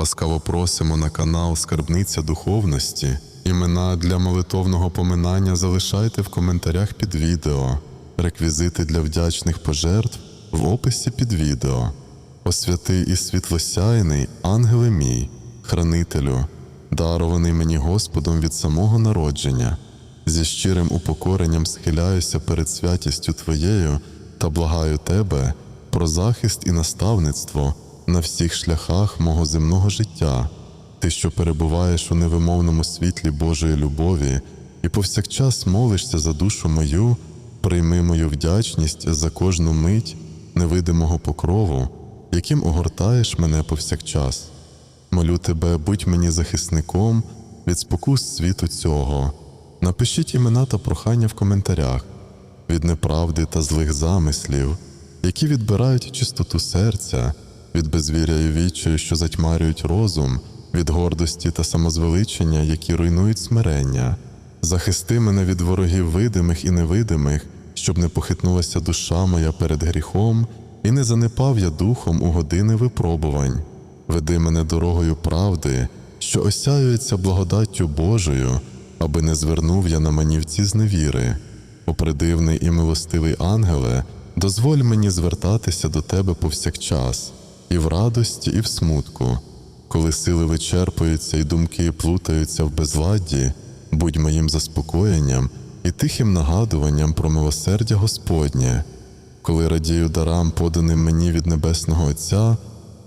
Ласкаво просимо на канал Скарбниця Духовності. Імена для молитовного поминання залишайте в коментарях під відео. Реквізити для вдячних пожертв в описі під відео. О святий і світлосяйний, ангеле мій, хранителю, дарований мені Господом від самого народження, зі щирим упокоренням схиляюся перед святістю Твоєю та благаю Тебе про захист і наставництво на всіх шляхах мого земного життя, Ти, що перебуваєш у невимовному світлі Божої любові і повсякчас молишся за душу мою, прийми мою вдячність за кожну мить невидимого покрову, яким огортаєш мене повсякчас. Молю тебе, будь мені захисником від спокус світу цього. Напишіть імена та прохання в коментарях від неправди та злих замислів, які відбирають чистоту серця, від безвіря і відчаю, що затьмарюють розум, від гордості та самозвеличення, які руйнують смирення. Захисти мене від ворогів видимих і невидимих, щоб не похитнулася душа моя перед гріхом, і не занепав я духом у години випробувань. Веди мене дорогою правди, що осяюється благодаттю Божою, аби не звернув я на манівці зневіри. О придивний і милостивий ангеле, дозволь мені звертатися до тебе повсякчас, і в радості, і в смутку. Коли сили вичерпуються і думки плутаються в безладді, будь моїм заспокоєнням і тихим нагадуванням про милосердя Господнє. Коли радію дарам, поданим мені від Небесного Отця,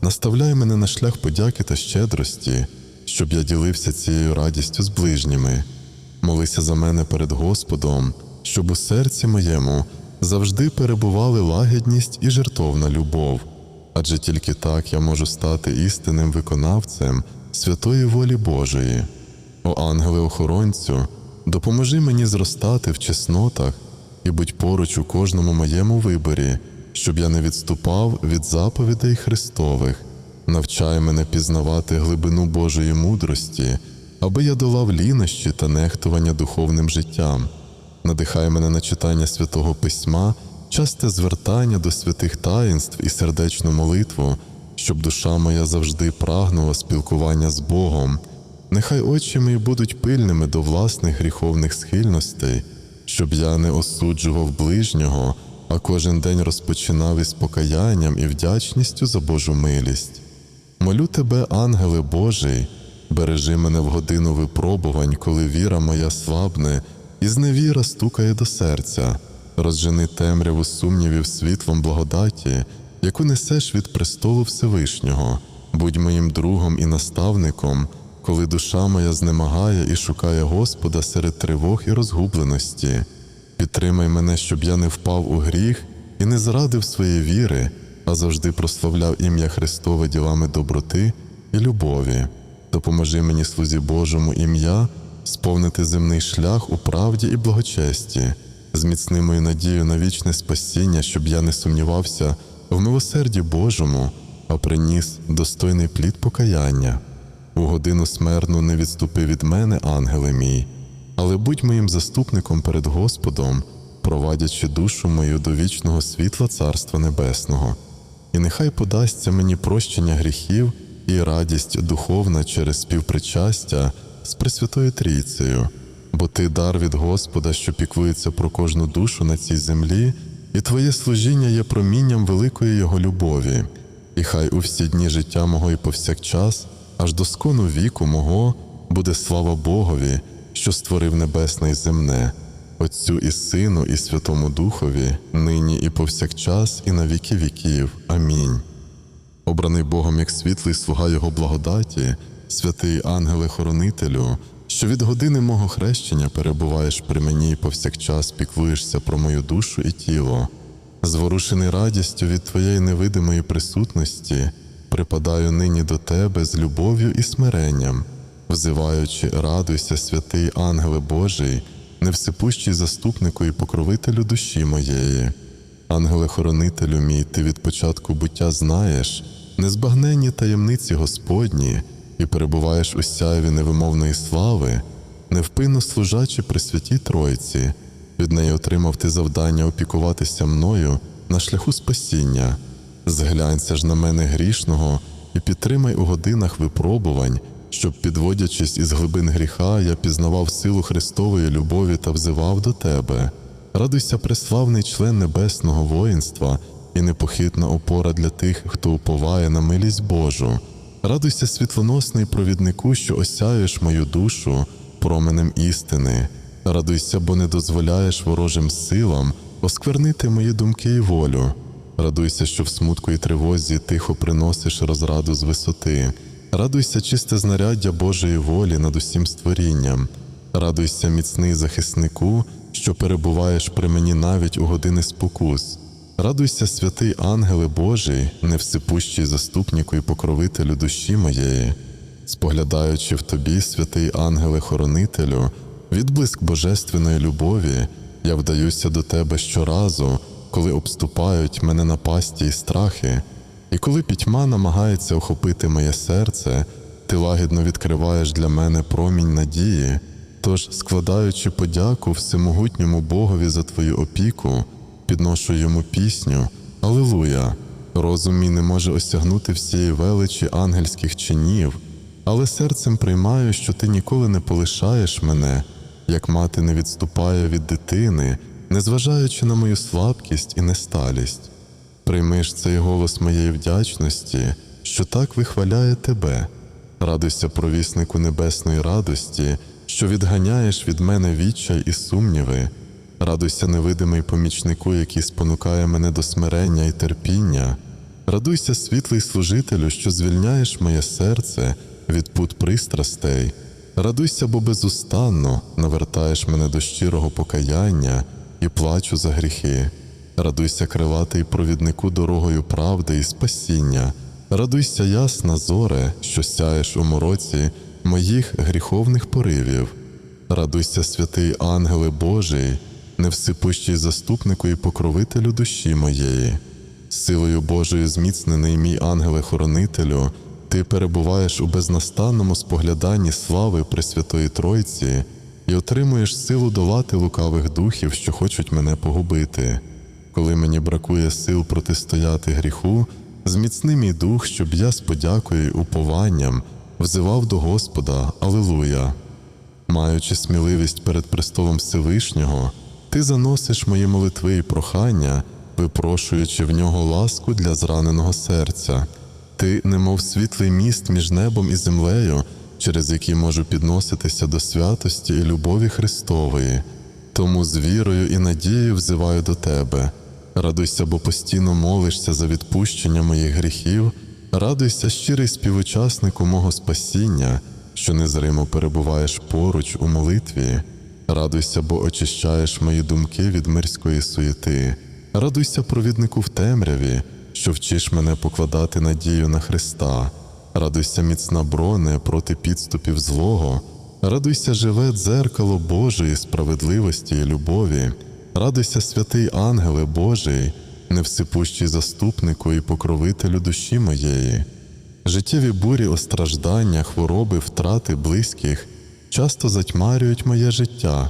наставляй мене на шлях подяки та щедрості, щоб я ділився цією радістю з ближніми. Молися за мене перед Господом, щоб у серці моєму завжди перебували лагідність і жертовна любов, адже тільки так я можу стати істинним виконавцем святої волі Божої. О ангеле охоронцю, допоможи мені зростати в чеснотах і будь поруч у кожному моєму виборі, щоб я не відступав від заповідей Христових. Навчай мене пізнавати глибину Божої мудрості, аби я долав лінощі та нехтування духовним життям. Надихай мене на читання святого письма, часте звертання до святих таїнств і сердечну молитву, щоб душа моя завжди прагнула спілкування з Богом. Нехай очі мої будуть пильними до власних гріховних схильностей, щоб я не осуджував ближнього, а кожен день розпочинав із покаянням і вдячністю за Божу милість. Молю тебе, ангеле Божий, бережи мене в годину випробувань, коли віра моя слабне, і зневіра стукає до серця, розжени темряву сумнівів світлом благодаті, яку несеш від престолу Всевишнього, будь моїм другом і наставником, коли душа моя знемагає і шукає Господа серед тривог і розгубленості. Підтримай мене, щоб я не впав у гріх і не зрадив своєї віри, а завжди прославляв ім'я Христове ділами доброти і любові. Допоможи мені, слузі Божому, ім'я, сповнити земний шлях у правді і благочесті, зміцни мою надію на вічне спасіння, щоб я не сумнівався в милосерді Божому, а приніс достойний плід покаяння. У годину смерну не відступи від мене, ангеле мій, але будь моїм заступником перед Господом, провадячи душу мою до вічного світла Царства Небесного, і нехай подасться мені прощення гріхів і радість духовна через співпричастя з Пресвятою Трійцею, бо ти дар від Господа, що піклується про кожну душу на цій землі, і Твоє служіння є промінням великої Його любові, і хай у всі дні життя мого і повсякчас, аж до скону віку мого, буде слава Богові, що створив небесне і земне, Отцю і Сину, і Святому Духові, нині і повсякчас, і на віки віків. Амінь. Обраний Богом як світлий слуга Його благодаті, святий ангеле-хоронителю, що від години мого хрещення перебуваєш при мені і повсякчас піклуєшся про мою душу і тіло. Зворушений радістю від Твоєї невидимої присутності, припадаю нині до Тебе з любов'ю і смиренням, взиваючи, радуйся, святий ангеле Божий, невсипущий заступнику і покровителю душі моєї. Ангеле-хоронителю мій, ти від початку буття знаєш, незбагненні таємниці Господні, і перебуваєш у сяйві невимовної слави, невпинно служачи при святій Тройці, від неї отримав ти завдання опікуватися мною на шляху спасіння. Зглянься ж на мене грішного і підтримай у годинах випробувань, щоб, підводячись із глибин гріха, я пізнавав силу Христової любові та взивав до тебе. Радуйся, преславний член небесного воїнства і непохитна опора для тих, хто уповає на милість Божу. Радуйся, світлоносний провіднику, що осяєш мою душу променем істини. Радуйся, бо не дозволяєш ворожим силам осквернити мої думки і волю. Радуйся, що в смутку і тривозі тихо приносиш розраду з висоти. Радуйся, чисте знаряддя Божої волі над усім створінням. Радуйся, міцний захиснику, що перебуваєш при мені навіть у години спокус. Радуйся, святий ангеле Божий, невсипущий заступнику і покровителю душі моєї. Споглядаючи в тобі, святий ангеле-хоронителю, відблиск божественної любові, я вдаюся до тебе щоразу, коли обступають мене напасті і страхи, і коли пітьма намагається охопити моє серце, ти лагідно відкриваєш для мене промінь надії. Тож, складаючи подяку всемогутньому Богові за твою опіку, підношу йому пісню Алилуя! Розум мій не може осягнути всієї величі ангельських чинів, але серцем приймаю, що ти ніколи не полишаєш мене, як мати не відступає від дитини, незважаючи на мою слабкість і несталість. Прийми ж цей голос моєї вдячності, що так вихваляє тебе. Радуйся, провіснику небесної радості, що відганяєш від мене відчай і сумніви. Радуйся, невидимий помічнику, який спонукає мене до смирення і терпіння. Радуйся, світлий служителю, що звільняєш моє серце від пут пристрастей. Радуйся, бо безустанно навертаєш мене до щирого покаяння і плачу за гріхи. Радуйся, крилатий провіднику дорогою правди і спасіння. Радуйся, ясна зоре, що сяєш у мороці моїх гріховних поривів. Радуйся, святий ангеле Божий, невсипущий заступнику і покровителю душі моєї. Силою Божою зміцнений мій ангеле-хоронителю, ти перебуваєш у безнастанному спогляданні слави Пресвятої Тройці і отримуєш силу долати лукавих духів, що хочуть мене погубити. Коли мені бракує сил протистояти гріху, зміцни мій дух, щоб я з подякою упованням взивав до Господа Алилуя. Маючи сміливість перед престолом Всевишнього, ти заносиш мої молитви і прохання, випрошуючи в нього ласку для зраненого серця. Ти, немов світлий міст між небом і землею, через який можу підноситися до святості і любові Христової. Тому з вірою і надією взиваю до тебе. Радуйся, бо постійно молишся за відпущення моїх гріхів, радуйся, щирий співучаснику мого спасіння, що незримо перебуваєш поруч у молитві. Радуйся, бо очищаєш мої думки від мирської суєти. Радуйся, провіднику в темряві, що вчиш мене покладати надію на Христа. Радуйся, міцна броне проти підступів злого. Радуйся, живе дзеркало Божої справедливості і любові. Радуйся, святий ангеле Божий, невсипущий заступнику і покровителю душі моєї. Життєві бурі остраждання, хвороби, втрати близьких часто затьмарюють моє життя,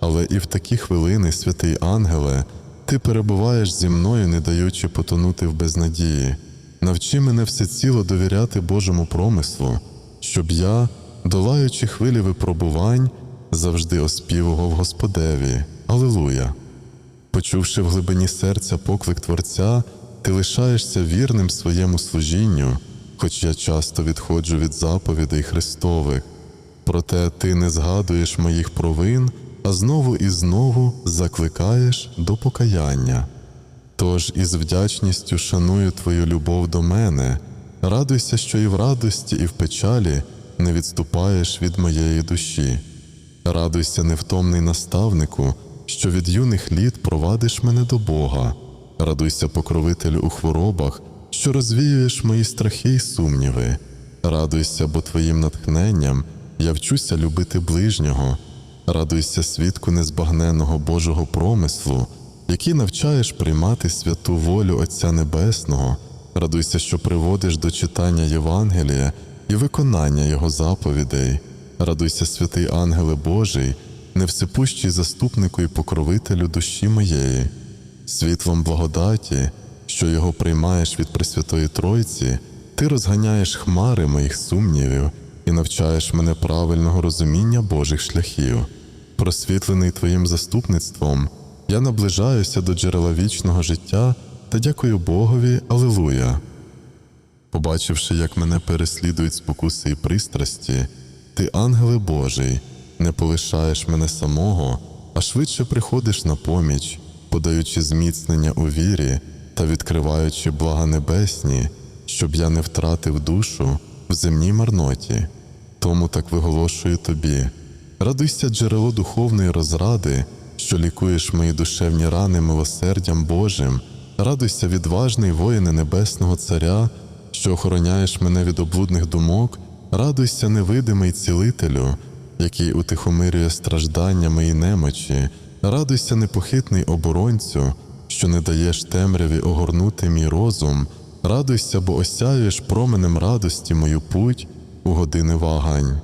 але і в такі хвилини, святий ангеле, ти перебуваєш зі мною, не даючи потонути в безнадії. Навчи мене всеціло довіряти Божому промислу, щоб я, долаючи хвилі випробувань, завжди оспівував Господеві. Алилуя! Почувши в глибині серця поклик Творця, ти лишаєшся вірним своєму служінню, хоч я часто відходжу від заповідей Христових. Проте ти не згадуєш моїх провин, а знову і знову закликаєш до покаяння. Тож із вдячністю шаную твою любов до мене, радуйся, що і в радості, і в печалі не відступаєш від моєї душі. Радуйся, невтомний наставнику, що від юних літ провадиш мене до Бога. Радуйся, покровителю у хворобах, що розвіюєш мої страхи й сумніви. Радуйся, бо твоїм натхненням я вчуся любити ближнього. Радуйся, свідку незбагненого Божого промислу, який навчаєш приймати святу волю Отця Небесного. Радуйся, що приводиш до читання Євангелія і виконання Його заповідей. Радуйся, святий ангеле Божий, невсипущий заступнику і покровителю душі моєї, світлом благодаті, що його приймаєш від Пресвятої Тройці, Ти розганяєш хмари моїх сумнівів і навчаєш мене правильного розуміння Божих шляхів. Просвітлений Твоїм заступництвом, я наближаюся до джерела вічного життя та дякую Богові, Алилуя. Побачивши, як мене переслідують спокуси і пристрасті, ти, ангеле Божий, не полишаєш мене самого, а швидше приходиш на поміч, подаючи зміцнення у вірі та відкриваючи блага небесні, щоб я не втратив душу в земній марноті. Тому так виголошую тобі. Радуйся, джерело духовної розради, що лікуєш мої душевні рани милосердям Божим, радуйся, відважний воїне Небесного Царя, що охороняєш мене від облудних думок, радуйся, невидимий цілителю, який утихомирює страждання мої немочі, радуйся, непохитний оборонцю, що не даєш темряві огорнути мій розум, радуйся, бо осяюєш променем радості мою путь у години вагань.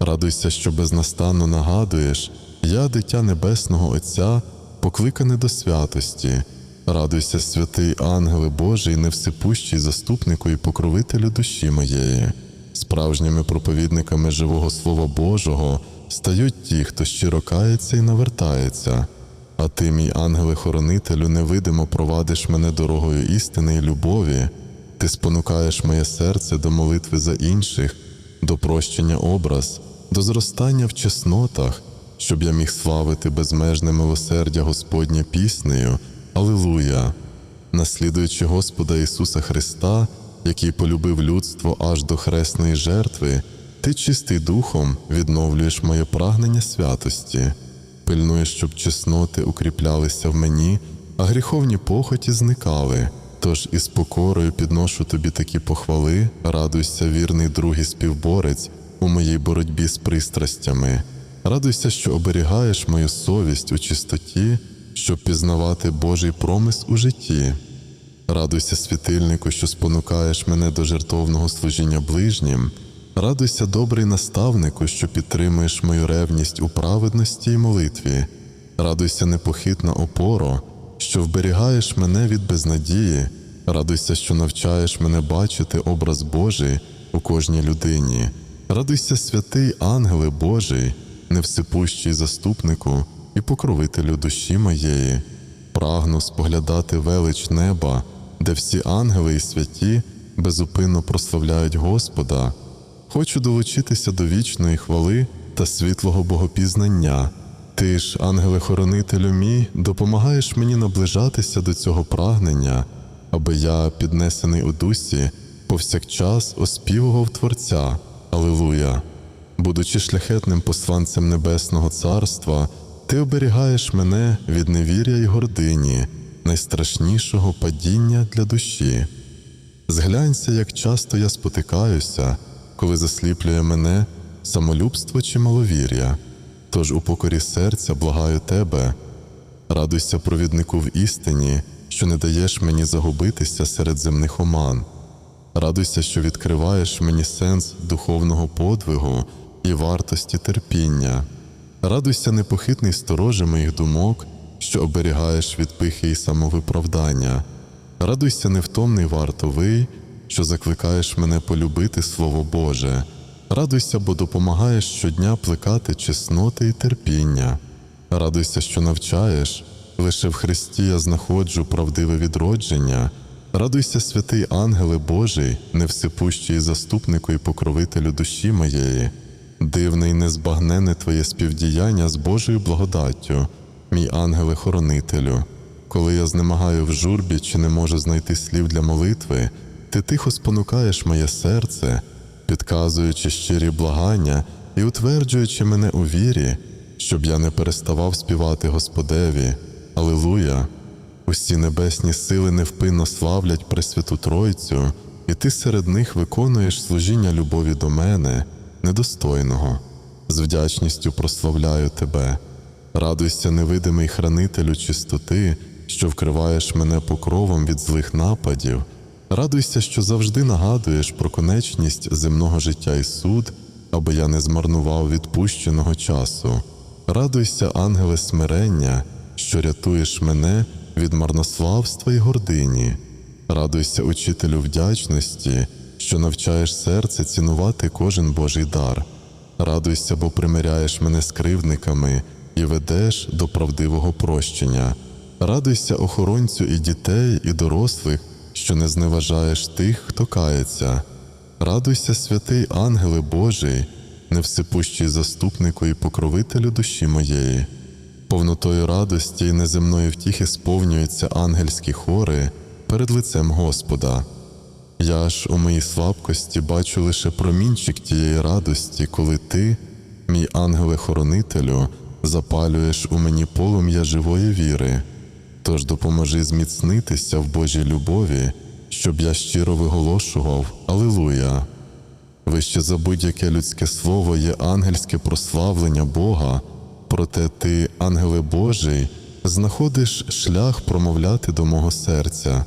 Радуйся, що безнастанно нагадуєш, я, дитя Небесного Отця, покликане до святості. Радуйся, святий ангеле Божий, невсипущий заступнику і покровителю душі моєї. Справжніми проповідниками живого Слова Божого стають ті, хто щиро кається і навертається. А ти, мій ангеле-хоронителю, невидимо провадиш мене дорогою істини і любові. Ти спонукаєш моє серце до молитви за інших, до прощення образ, до зростання в чеснотах, щоб я міг славити безмежне милосердя Господнє піснею. Алилуя! Наслідуючи Господа Ісуса Христа, який полюбив людство аж до хресної жертви, ти чистий духом відновлюєш моє прагнення святості, пильнуєш, щоб чесноти укріплялися в мені, а гріховні похоті зникали. Тож із покорою підношу тобі такі похвали, радуйся, вірний другий співборець у моїй боротьбі з пристрастями. Радуйся, що оберігаєш мою совість у чистоті, щоб пізнавати Божий промис у житті. Радуйся, світильнику, що спонукаєш мене до жертовного служіння ближнім. Радуйся, добрий наставнику, що підтримуєш мою ревність у праведності і молитві. Радуйся, непохитна опоро, що вберігаєш мене від безнадії. Радуйся, що навчаєш мене бачити образ Божий у кожній людині. Радуйся, святий ангеле Божий, невсипущий заступнику і покровителю душі моєї. Прагну споглядати велич неба, де всі ангели і святі безупинно прославляють Господа. Хочу долучитися до вічної хвали та світлого богопізнання. Ти ж, ангеле-хоронителю мій, допомагаєш мені наближатися до цього прагнення, аби я, піднесений у дусі, повсякчас оспівував Творця. Алилуя! Будучи шляхетним посланцем Небесного Царства, ти оберігаєш мене від невір'я й гордині, найстрашнішого падіння для душі. Зглянься, як часто я спотикаюся, коли засліплює мене самолюбство чи маловір'я. Тож у покорі серця благаю тебе, радуйся провіднику в істині, що не даєш мені загубитися серед земних оман. Радуйся, що відкриваєш мені сенс духовного подвигу і вартості терпіння. Радуйся, непохитний стороже моїх думок, що оберігаєш від пихи і самовиправдання. Радуйся, невтомний вартовий, що закликаєш мене полюбити Слово Боже. Радуйся, бо допомагаєш щодня плекати чесноти і терпіння. Радуйся, що навчаєш, лише в Христі я знаходжу правдиве відродження. Радуйся, святий ангеле Божий, невсипущий заступнику і покровителю душі моєї. Дивне й незбагнене Твоє співдіяння з Божою благодаттю, мій ангеле-хоронителю. Коли я знемагаю в журбі чи не можу знайти слів для молитви, ти тихо спонукаєш моє серце, підказуючи щирі благання і утверджуючи мене у вірі, щоб я не переставав співати Господеві. Алилуя! Усі небесні сили невпинно славлять Пресвяту Тройцю, і ти серед них виконуєш служіння любові до мене, недостойного. З вдячністю прославляю тебе. Радуйся, невидимий хранителю чистоти, що вкриваєш мене покровом від злих нападів. Радуйся, що завжди нагадуєш про конечність земного життя і суд, аби я не змарнував відпущеного часу. Радуйся, ангеле смирення, що рятуєш мене від марнославства і гордині. Радуйся, учителю вдячності, що навчаєш серце цінувати кожен Божий дар. Радуйся, бо примиряєш мене з кривдниками і ведеш до правдивого прощення. Радуйся, охоронцю і дітей, і дорослих, що не зневажаєш тих, хто кається. Радуйся, святий ангеле Божий, невсипущий заступнику і покровителю душі моєї. Повнотою радості і неземної втіхи сповнюються ангельські хори перед лицем Господа. Я ж у моїй слабкості бачу лише промінчик тієї радості, коли ти, мій ангеле-хоронителю, запалюєш у мені полум'я живої віри. Тож допоможи зміцнитися в Божій любові, щоб я щиро виголошував Алилуя. Вище за будь-яке людське слово є ангельське прославлення Бога, проте ти, ангеле Божий, знаходиш шлях промовляти до мого серця,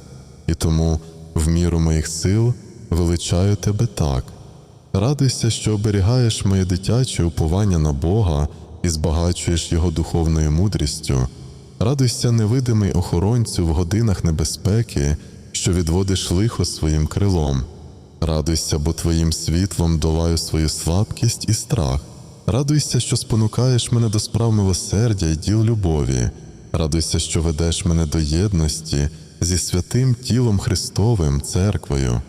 і тому, в міру моїх сил, величаю тебе так. Радуйся, що оберігаєш моє дитяче уповання на Бога і збагачуєш його духовною мудрістю. Радуйся, невидимий охоронцю в годинах небезпеки, що відводиш лихо своїм крилом. Радуйся, бо твоїм світлом долаю свою слабкість і страх. Радуйся, що спонукаєш мене до справ милосердя і діл любові. Радуйся, що ведеш мене до єдності зі святим тілом Христовим, церквою.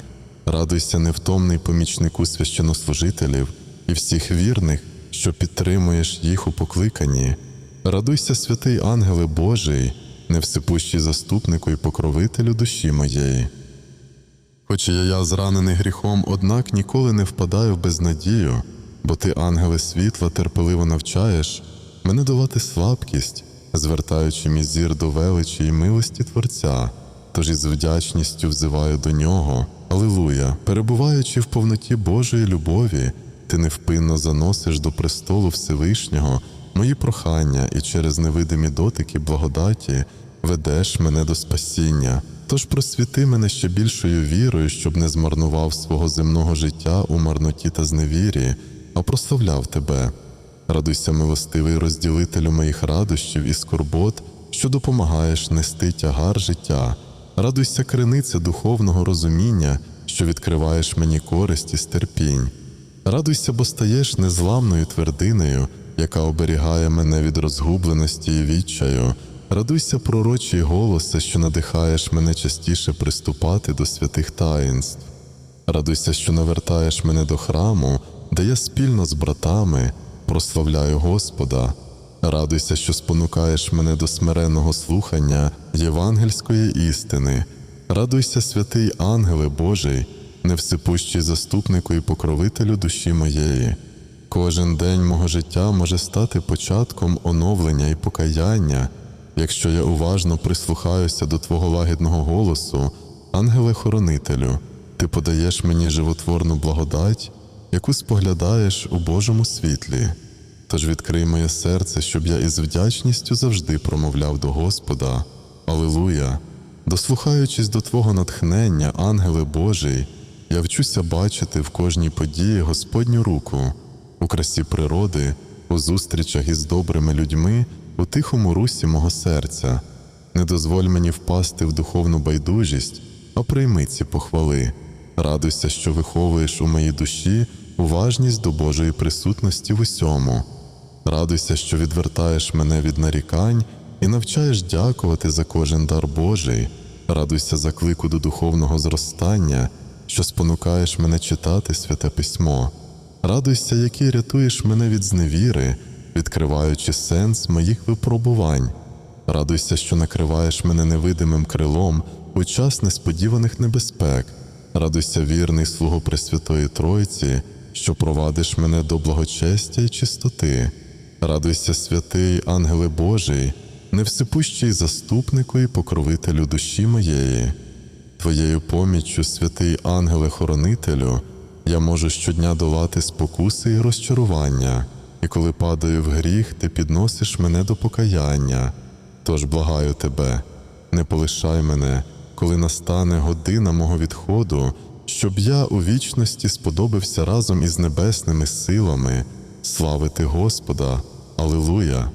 Радуйся, невтомний помічнику священнослужителів і всіх вірних, що підтримуєш їх у покликанні. Радуйся, святий ангеле Божий, невсипущий заступнику і покровителю душі моєї. Хоч я, я зранений гріхом, однак ніколи не впадаю в безнадію, бо ти, ангеле світла, терпеливо навчаєш мене долати слабкість, звертаючи мій зір до величі і милості Творця, тож із вдячністю взиваю до нього. Алилуя, перебуваючи в повноті Божої любові, ти невпинно заносиш до престолу Всевишнього мої прохання і через невидимі дотики благодаті ведеш мене до спасіння. Тож просвіти мене ще більшою вірою, щоб не змарнував свого земного життя у марноті та зневірі, а прославляв тебе. Радуйся, милостивий розділителю моїх радощів і скорбот, що допомагаєш нести тягар життя. Радуйся, криниця духовного розуміння, що відкриваєш мені користь і стерпінь. Радуйся, бо стаєш незламною твердиною, яка оберігає мене від розгубленості і відчаю. Радуйся, пророчий голосе, що надихаєш мене частіше приступати до святих таїнств. Радуйся, що навертаєш мене до храму, де я спільно з братами прославляю Господа. Радуйся, що спонукаєш мене до смиренного слухання євангельської істини. Радуйся, святий ангеле Божий, невсипущий заступнику і покровителю душі моєї. Кожен день мого життя може стати початком оновлення і покаяння, якщо я уважно прислухаюся до Твого лагідного голосу, ангеле-хоронителю, ти подаєш мені животворну благодать, яку споглядаєш у Божому світлі. Тож відкрий моє серце, щоб я із вдячністю завжди промовляв до Господа. Алилуя! Дослухаючись до Твого натхнення, ангеле Божий, я вчуся бачити в кожній події Господню руку, у красі природи, у зустрічах із добрими людьми, у тихому русі мого серця. Не дозволь мені впасти в духовну байдужість, а прийми ці похвали. Радуйся, що виховуєш у моїй душі уважність до Божої присутності в усьому. Радуйся, що відвертаєш мене від нарікань і навчаєш дякувати за кожен дар Божий. Радуйся за клику до духовного зростання, що спонукаєш мене читати святе письмо. Радуйся, який рятуєш мене від зневіри, відкриваючи сенс моїх випробувань. Радуйся, що накриваєш мене невидимим крилом у час несподіваних небезпек. Радуйся, вірний слуго Пресвятої Тройці, що провадиш мене до благочестя і чистоти. Радуйся, святий ангеле Божий, невсипущий заступнику і покровителю душі моєї. Твоєю поміччю, святий ангеле-хоронителю, я можу щодня долати спокуси і розчарування, і коли падаю в гріх, ти підносиш мене до покаяння. Тож благаю тебе, не полишай мене, коли настане година мого відходу, щоб я у вічності сподобався разом із небесними силами славити Господа, Алилуя!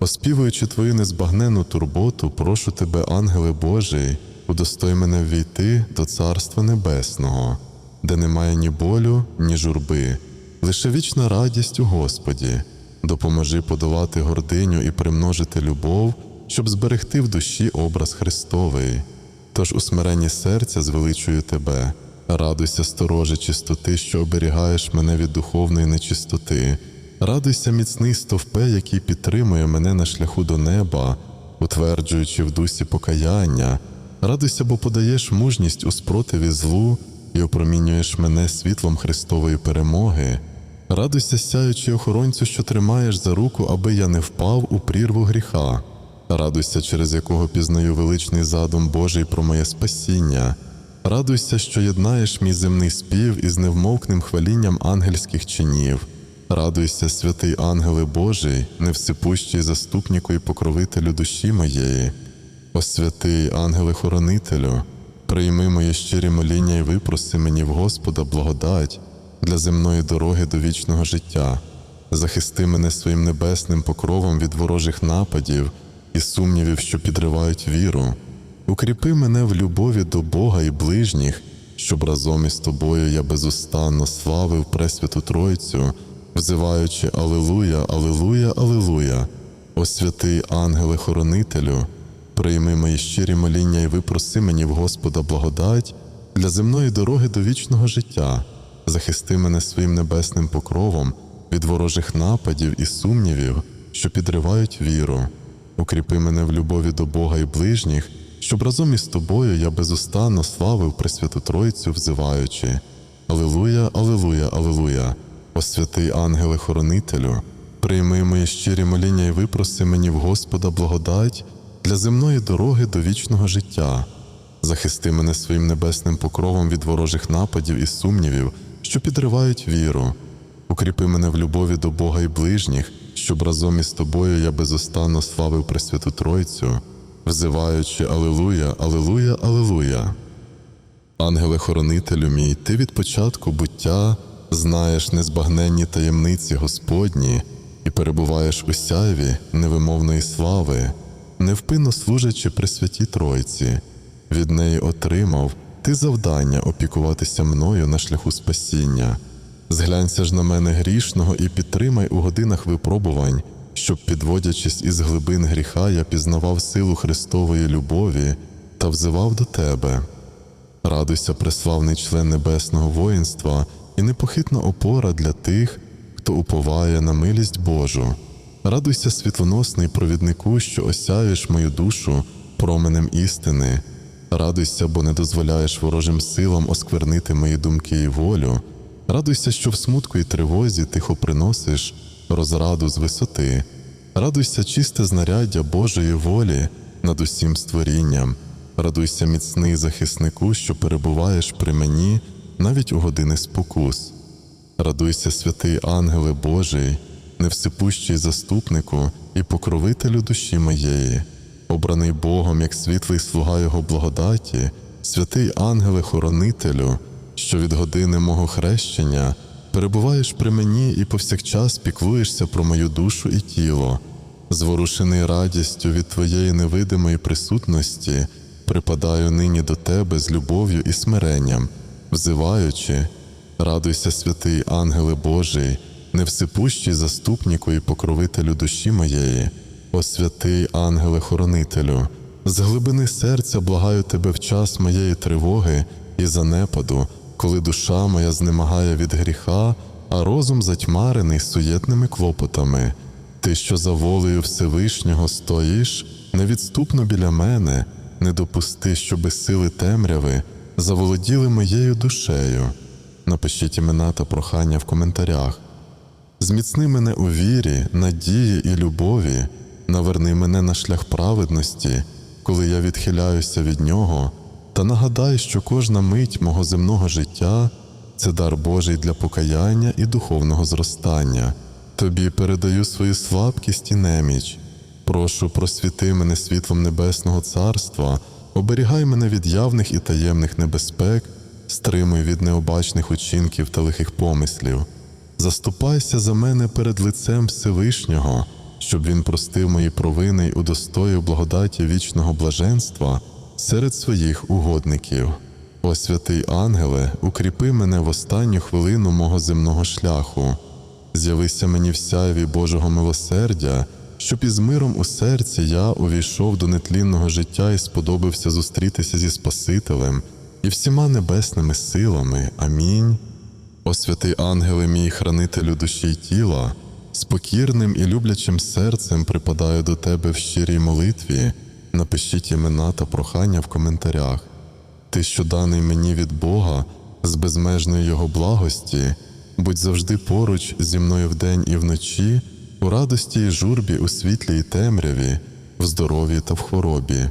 Оспівуючи твою незбагненну турботу, прошу тебе, ангеле Божий, удостой мене ввійти до Царства Небесного. Де немає ні болю, ні журби, лише вічна радість у Господі. Допоможи подолати гординю і примножити любов, щоб зберегти в душі образ Христовий. Тож у смиренні серця звеличую тебе, радуйся, стороже чистоти, що оберігаєш мене від духовної нечистоти. Радуйся, міцний стовпе, який підтримує мене на шляху до неба, утверджуючи в дусі покаяння. Радуйся, бо подаєш мужність у спротиві злу і опромінюєш мене світлом Христової перемоги. Радуйся, сяючи охоронцю, що тримаєш за руку, аби я не впав у прірву гріха. Радуйся, через якого пізнаю величний задум Божий про моє спасіння. Радуйся, що єднаєш мій земний спів із невмовкним хвалінням ангельських чинів. Радуйся, святий ангеле Божий, невсипущий заступнику і покровителю душі моєї. О святий ангеле-хоронителю, прийми моє щирі моління і випроси мені в Господа благодать для земної дороги до вічного життя. Захисти мене своїм небесним покровом від ворожих нападів і сумнівів, що підривають віру. Укріпи мене в любові до Бога і ближніх, щоб разом із тобою я безустанно славив Пресвяту Тройцю, взиваючи Алилуя, Алилуя, Алилуя. О святий ангеле-хоронителю, прийми мої щирі моління і випроси мені в Господа благодать для земної дороги до вічного життя. Захисти мене своїм небесним покровом від ворожих нападів і сумнівів, що підривають віру. Укріпи мене в любові до Бога і ближніх, щоб разом із тобою я безустанно славив Пресвяту Тройцю, взиваючи Алилуя, Алилуя, Алилуя, о святий ангеле-хоронителю, прийми мої щирі моління і випроси мені в Господа благодать для земної дороги до вічного життя. Захисти мене своїм небесним покровом від ворожих нападів і сумнівів, що підривають віру. Укріпи мене в любові до Бога і ближніх, щоб разом із тобою я безостанно славив Пресвяту Тройцю, взиваючи Алилуя, Алилуя, Алилуя. Ангеле-хоронителю мій, ти від початку буття знаєш незбагненні таємниці Господні і перебуваєш у сяйві невимовної слави, невпинно служачи Пресвятій Тройці. Від неї отримав ти завдання опікуватися мною на шляху спасіння. Зглянься ж на мене грішного і підтримай у годинах випробувань, щоб, підводячись із глибин гріха, я пізнавав силу Христової любові та взивав до тебе. Радуйся, преславний член небесного воїнства і непохитна опора для тих, хто уповає на милість Божу. Радуйся, світлоносний провіднику, що осяєш мою душу променем істини. Радуйся, бо не дозволяєш ворожим силам осквернити мої думки і волю. Радуйся, що в смутку і тривозі тихо приносиш розраду з висоти. Радуйся, чисте знаряддя Божої волі над усім створінням. Радуйся, міцний захиснику, що перебуваєш при мені навіть у години спокус. Радуйся, святий ангеле Божий, невсипущий заступнику і покровителю душі моєї, обраний Богом як світлий слуга Його благодаті, святий ангеле-хоронителю, що від години мого хрещення перебуваєш при мені і повсякчас піклуєшся про мою душу і тіло, зворушений радістю від Твоєї невидимої присутності, припадаю нині до Тебе з любов'ю і смиренням, взиваючи, радуйся, святий ангеле Божий, невсипущий заступнику і покровителю душі моєї, о святий ангеле-хоронителю, з глибини серця благаю тебе в час моєї тривоги і занепаду, коли душа моя знемагає від гріха, а розум затьмарений суєтними клопотами. Ти, що за волею Всевишнього стоїш, невідступно біля мене, не допусти, щоби сили темряви заволоділи моєю душею. Напишіть імена та прохання в коментарях. Зміцни мене у вірі, надії і любові, наверни мене на шлях праведності, коли я відхиляюся від нього, та нагадай, що кожна мить мого земного життя це дар Божий для покаяння і духовного зростання. Тобі передаю свою слабкість і неміч. Прошу, просвіти мене світлом Небесного Царства, оберігай мене від явних і таємних небезпек, стримуй від необачних учинків та лихих помислів. Заступайся за мене перед лицем Всевишнього, щоб він простив мої провини й удостоїв благодаті вічного блаженства серед своїх угодників. О святий ангеле, укріпи мене в останню хвилину мого земного шляху. З'явися мені в сяйві Божого милосердя, щоб із миром у серці я увійшов до нетлінного життя і сподобався зустрітися зі Спасителем і всіма небесними силами. Амінь. О святий ангеле мій хранителю душі й тіла, з покірним і люблячим серцем припадаю до тебе в щирій молитві. Напишіть імена та прохання в коментарях. Ти, що даний мені від Бога, з безмежної Його благості, будь завжди поруч зі мною вдень і вночі, у радості і журбі, у світлі і темряві, в здоров'ї та в хворобі.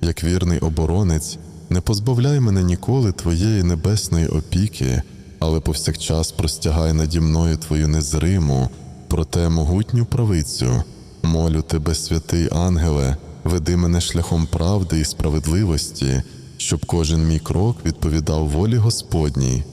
Як вірний оборонець, не позбавляй мене ніколи Твоєї небесної опіки, але повсякчас простягай наді мною Твою незриму, проте могутню правицю. Молю тебе, святий ангеле, веди мене шляхом правди і справедливості, щоб кожен мій крок відповідав волі Господній.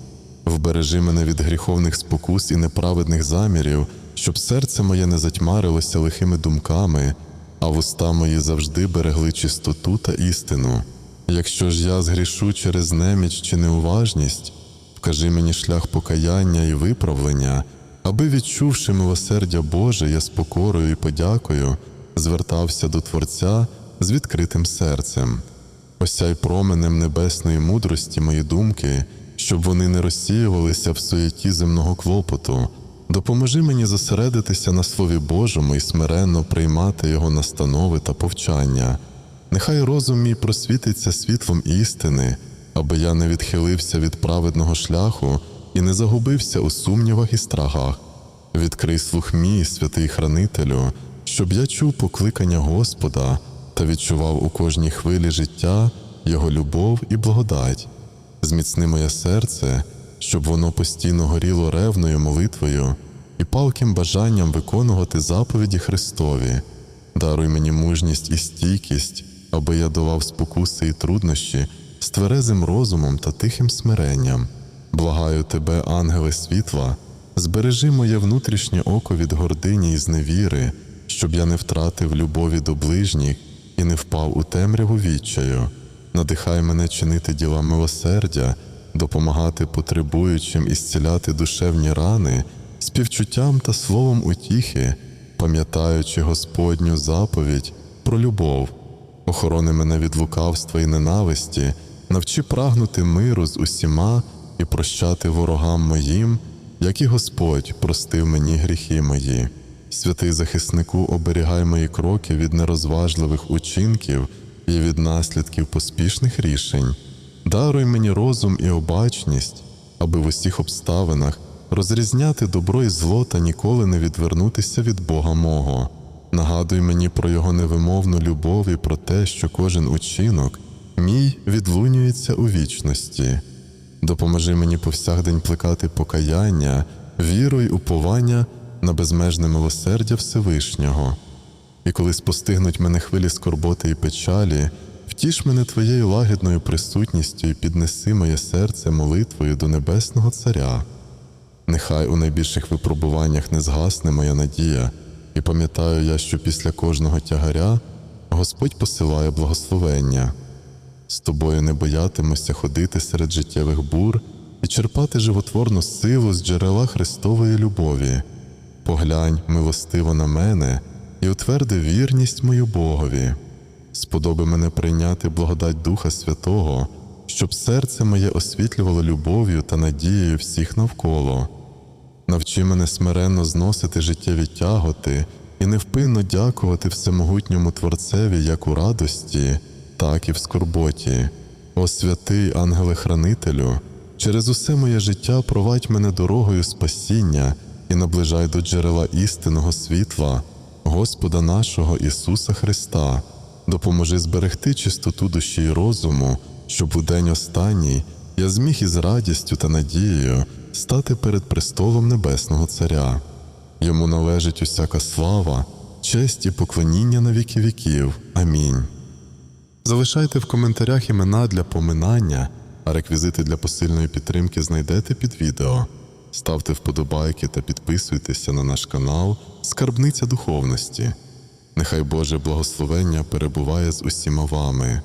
Вбережи мене від гріховних спокус і неправедних замірів, щоб серце моє не затьмарилося лихими думками, а вуста мої завжди берегли чистоту та істину. Якщо ж я згрішу через неміч чи неуважність, вкажи мені шлях покаяння і виправлення, аби, відчувши милосердя Боже, я з покорою і подякою звертався до Творця з відкритим серцем. Осяй променем небесної мудрості мої думки, щоб вони не розсіювалися в суєті земного клопоту. Допоможи мені зосередитися на Слові Божому і смиренно приймати Його настанови та повчання. Нехай розум мій просвітиться світлом істини, аби я не відхилився від праведного шляху і не загубився у сумнівах і страхах. Відкрий слух мій, святий хранителю, щоб я чув покликання Господа та відчував у кожній хвилі життя Його любов і благодать. Зміцни моє серце, щоб воно постійно горіло ревною молитвою і палким бажанням виконувати заповіді Христові. Даруй мені мужність і стійкість, аби я долав спокуси і труднощі з тверезим розумом та тихим смиренням. Благаю тебе, ангеле світла, збережи моє внутрішнє око від гордині і зневіри, щоб я не втратив любові до ближніх і не впав у темряву відчаю. Надихай мене чинити діла милосердя, допомагати потребуючим і зціляти душевні рани, співчуттям та словом утіхи, пам'ятаючи Господню заповідь про любов. Охорони мене від лукавства і ненависті, навчи прагнути миру з усіма і прощати ворогам моїм, як і Господь простив мені гріхи мої. Святий захиснику, оберігай мої кроки від нерозважливих учинків і від наслідків поспішних рішень. Даруй мені розум і обачність, аби в усіх обставинах розрізняти добро і зло та ніколи не відвернутися від Бога мого. Нагадуй мені про Його невимовну любов і про те, що кожен учинок мій відлунюється у вічності. Допоможи мені повсякдень плекати покаяння, віру й уповання на безмежне милосердя Всевишнього. І коли спостигнуть мене хвилі скорботи і печалі, втіш мене твоєю лагідною присутністю і піднеси моє серце молитвою до Небесного Царя. Нехай у найбільших випробуваннях не згасне моя надія, і пам'ятаю я, що після кожного тягаря Господь посилає благословення. З тобою не боятимуся ходити серед життєвих бур і черпати животворну силу з джерела Христової любові. Поглянь милостиво на мене і утверди вірність мою Богові. Сподоби мене прийняти благодать Духа Святого, щоб серце моє освітлювало любов'ю та надією всіх навколо. Навчи мене смиренно зносити життєві тяготи і невпинно дякувати всемогутньому Творцеві як у радості, так і в скорботі. О святий ангеле-хранителю, через усе моє життя провадь мене дорогою спасіння і наближай до джерела істинного світла, Господа нашого Ісуса Христа, допоможи зберегти чистоту душі й розуму, щоб у день останній я зміг із радістю та надією стати перед престолом Небесного Царя. Йому належить усяка слава, честь і поклоніння на віки віків. Амінь. Залишайте в коментарях імена для поминання, а реквізити для посильної підтримки знайдете під відео. Ставте вподобайки та підписуйтеся на наш канал Скарбниця духовності. Нехай Боже благословення перебуває з усіма вами.